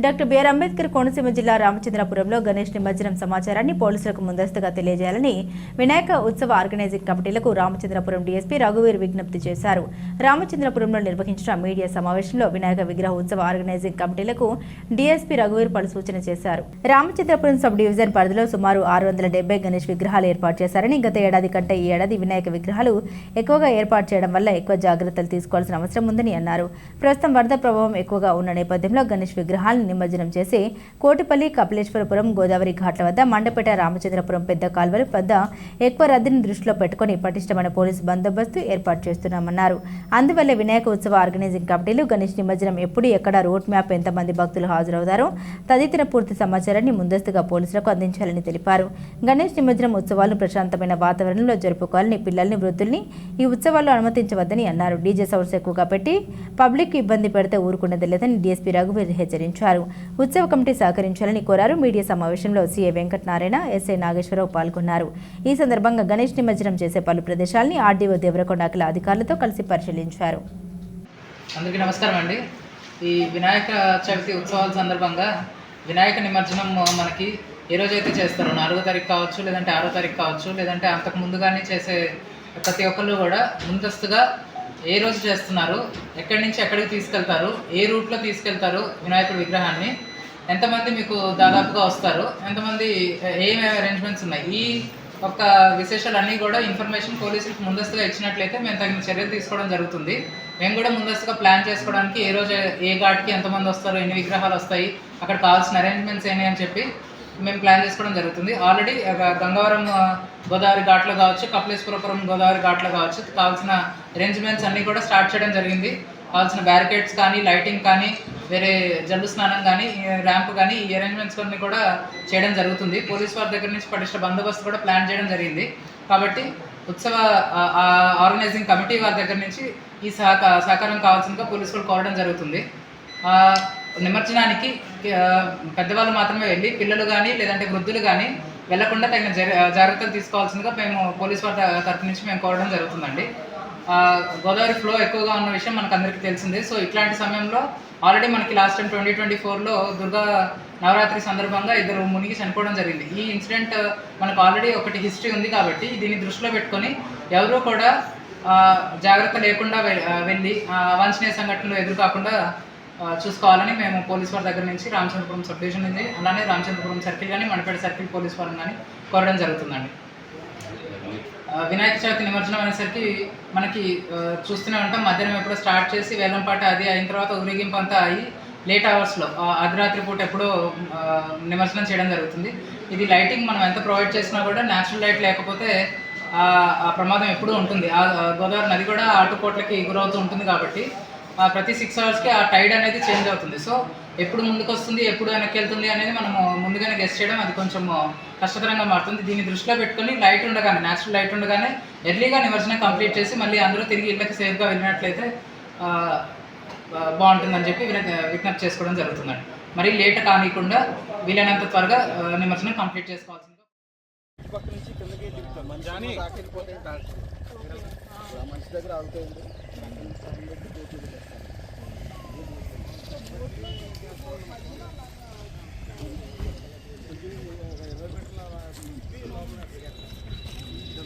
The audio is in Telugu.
డాక్టర్ బిఆర్ అంబేద్కర్ కోనసీమ జిల్లా రామచంద్రపురంలో గణేష్ నిమజ్జనం సమాచారాన్ని పోలీసులకు ముందస్తుగా తెలియజేయాలని వినాయక ఉత్సవ ఆర్గనైజింగ్ కమిటీలకు రామచంద్రపురం డీఎస్పీ రఘువీర్ విజ్ఞప్తి చేశారు. రామచంద్రపురంలో నిర్వహించిన మీడియా సమావేశంలో వినాయక విగ్రహ ఉత్సవ ఆర్గనైజింగ్ కమిటీలకు డీఎస్పీ రఘువీర్ పలు సూచన చేశారు. రామచంద్రపురం సబ్ డివిజన్ పరిధిలో సుమారు ఆరు వందల డెబ్బై గణేష్ విగ్రహాలు ఏర్పాటు చేశారని గత ఏడాది కంటే ఈ ఏడాది వినాయక విగ్రహాలు ఎక్కువగా ఏర్పాటు చేయడం వల్ల ఎక్కువ జాగ్రత్తలు తీసుకోవాల్సిన అవసరం ఉందని అన్నారు. ప్రస్తుతం వరద ప్రభావం ఎక్కువగా ఉన్న నేపథ్యంలో గణేష్ విగ్రహాలను నిమజ్జనం చేసి కోటిపల్లి కపిలేశ్వరపురం గోదావరి ఘాట్ల వద్ద మండపేట రామచంద్రపురం పెద్ద కాల్వల వద్ద ఎక్కువ రద్దీని దృష్టిలో పెట్టుకుని పటిష్టమైన పోలీసు బందోబస్తు ఏర్పాటు చేస్తున్నామన్నారు. అందువల్ల వినాయక ఉత్సవ ఆర్గనైజింగ్ కమిటీలు గణేష్ నిమజ్జనం ఎప్పుడు ఎక్కడ రోడ్ మ్యాప్ ఎంతమంది భక్తులు హాజరవుతారో తదితర పూర్తి సమాచారాన్ని ముందస్తుగా పోలీసులకు అందించాలని తెలిపారు. గణేష్ నిమజ్జనం ఉత్సవాలను ప్రశాంతమైన వాతావరణంలో జరుపుకోవాలని పిల్లల్ని వృద్ధుల్ని ఈ ఉత్సవాల్లో అనుమతించవద్దని అన్నారు. డీజే సౌండ్స్ ఎక్కువగా పెట్టి పబ్లిక్ ఇబ్బంది పెడితే ఊరుకునేది లేదని డీఎస్పీ రఘువీర్ హెచ్చరించారు. ఉత్సవ కమిటీ సహకరించాలని కోరారు. మీడియా సమావేశంలో సీఏ వెంకటనారాయణ ఎస్ఐ నాగేశ్వరరావు పాల్గొన్నారు. ఈ సందర్భంగా గణేష్ నిమజ్జనం చేసే పలు ప్రదేశాలని ఆర్డీఓ దేవరకొండ అఖిల అధికారులతో కలిసి పరిశీలించారు. అందరికీ నమస్కారం అండి. ఈ వినాయక చవితి ఉత్సవాల సందర్భంగా వినాయక నిమజ్జనం మనకి ఏ రోజైతే చేస్తారో నాలుగో తారీఖు కావచ్చు లేదంటే ఆరో తారీఖు కావచ్చు లేదంటే అంతకు ముందుగానే చేసే ప్రతి ఒక్కళ్ళు కూడా ముందస్తుగా ఏ రోజు చేస్తున్నారు? ఎక్కడి నుంచి ఎక్కడికి తీసుకెళ్తారు? ఏ రూట్లో తీసుకెళ్తారు వినాయకుడి విగ్రహాన్ని? ఎంతమంది మీకు దాదాపుగా వస్తారు? ఎంతమంది ఏమేమి అరేంజ్మెంట్స్ ఉన్నాయి? ఈ ఒక విశేషాలన్నీ కూడా ఇన్ఫర్మేషన్ పోలీసులకు ముందస్తుగా ఇచ్చినట్లయితే మేము తగిన చర్యలు తీసుకోవడం జరుగుతుంది. మేము కూడా ముందస్తుగా ప్లాన్ చేసుకోవడానికి ఏ రోజు ఏ ఘాట్కి ఎంతమంది వస్తారు ఎన్ని విగ్రహాలు వస్తాయి అక్కడ కావాల్సిన అరేంజ్మెంట్స్ ఏంటి అని చెప్పి మేము ప్లాన్ చేసుకోవడం జరుగుతుంది. ఆల్రెడీ గంగవరం గోదావరి ఘాట్లో కావచ్చు కపిలేశ్వరపురం గోదావరి ఘాట్లో కావచ్చు కావాల్సిన అరేంజ్మెంట్స్ అన్నీ కూడా స్టార్ట్ చేయడం జరిగింది. కావాల్సిన బ్యారికేడ్స్ కానీ లైటింగ్ కానీ వేరే జల్లు స్నానం కానీ ర్యాంప్ కానీ ఈ అరేంజ్మెంట్స్ అన్ని కూడా చేయడం జరుగుతుంది. పోలీస్ వారి దగ్గర నుంచి పటిష్ట బందోబస్తు కూడా ప్లాన్ చేయడం జరిగింది. కాబట్టి ఉత్సవ ఆర్గనైజింగ్ కమిటీ వారి దగ్గర నుంచి ఈ సహక సహకారం కావాల్సిందిగా పోలీసు కూడా కోరడం జరుగుతుంది. నిమజ్జనానికి పెద్దవాళ్ళు మాత్రమే వెళ్ళి పిల్లలు కానీ లేదంటే వృద్ధులు కానీ వెళ్ళకుండా తగిన జాగ్రత్తలు తీసుకోవాల్సిందిగా మేము పోలీస్ వారి తరఫు తరపు నుంచి మేము కోరడం జరుగుతుందండి. గోదావరి ఫ్లో ఎక్కువగా ఉన్న విషయం మనకు అందరికీ తెలిసిందే. సో ఇట్లాంటి సమయంలో ఆల్రెడీ మనకి లాస్ట్ టైం ట్వంటీ ట్వంటీ ఫోర్లో దుర్గా నవరాత్రి సందర్భంగా ఇద్దరు మునిగి చనిపోవడం జరిగింది. ఈ ఇన్సిడెంట్ మనకు ఆల్రెడీ ఒకటి హిస్టరీ ఉంది కాబట్టి దీన్ని దృష్టిలో పెట్టుకొని ఎవరూ కూడా జాగ్రత్త లేకుండా వె- వెళ్ళి అవాంఛనీయ సంఘటనలు ఎదురు కాకుండా చూసుకోవాలని మేము పోలీస్ వారి దగ్గర నుంచి రామచంద్రపురం సబ్ డివిజన్ నుంచి అలానే రామచంద్రపురం సర్కిల్ కానీ మనపేట సర్కిల్ పోలీస్ వారిని కానీ కోరడం జరుగుతుందండి. వినాయక చవితి నిమజ్జనం అనేసరికి మనకి చూస్తూనే ఉంటాం. మధ్యాహ్నం ఎప్పుడో స్టార్ట్ చేసి వేలంపాట అది అయిన తర్వాత ఊరేగింపు అంతా అయ్యి లేట్ అవర్స్లో అర్ధరాత్రి పూట ఎప్పుడో నిమజ్జనం చేయడం జరుగుతుంది. ఇది లైటింగ్ మనం ఎంత ప్రొవైడ్ చేసినా కూడా న్యాచురల్ లైట్ లేకపోతే ఆ ప్రమాదం ఎప్పుడూ ఉంటుంది. ఆ గోదావరి నది కూడా ఆటుపోట్లకి గురవుతూ ఉంటుంది కాబట్టి ప్రతి సిక్స్ అవర్స్కి ఆ టైడ్ అనేది చేంజ్ అవుతుంది. సో ఎప్పుడు ముందుకు వస్తుంది ఎప్పుడు వెనక్కి వెళ్తుంది అనేది మనము ముందుగానే గెస్ట్ చేయడం అది కొంచెం కష్టతరంగా మారుతుంది. దీన్ని దృష్టిలో పెట్టుకొని లైట్ ఉండగానే న్యాచురల్ లైట్ ఉండగానే ఎర్లీగా నిమజ్జనం కంప్లీట్ చేసి మళ్ళీ అందరూ తిరిగి ఇళ్ళకి సేఫ్గా వెళ్ళినట్లయితే బాగుంటుందని చెప్పి విన- విజ్ఞప్తి చేసుకోవడం జరుగుతుందండి. మరీ లేట్ కానికుండా వీలైనంత త్వరగా నిమజ్జనం కంప్లీట్ చేసుకోవాల్సిందిగా మనిషి దగ్గర ఆగుతుంది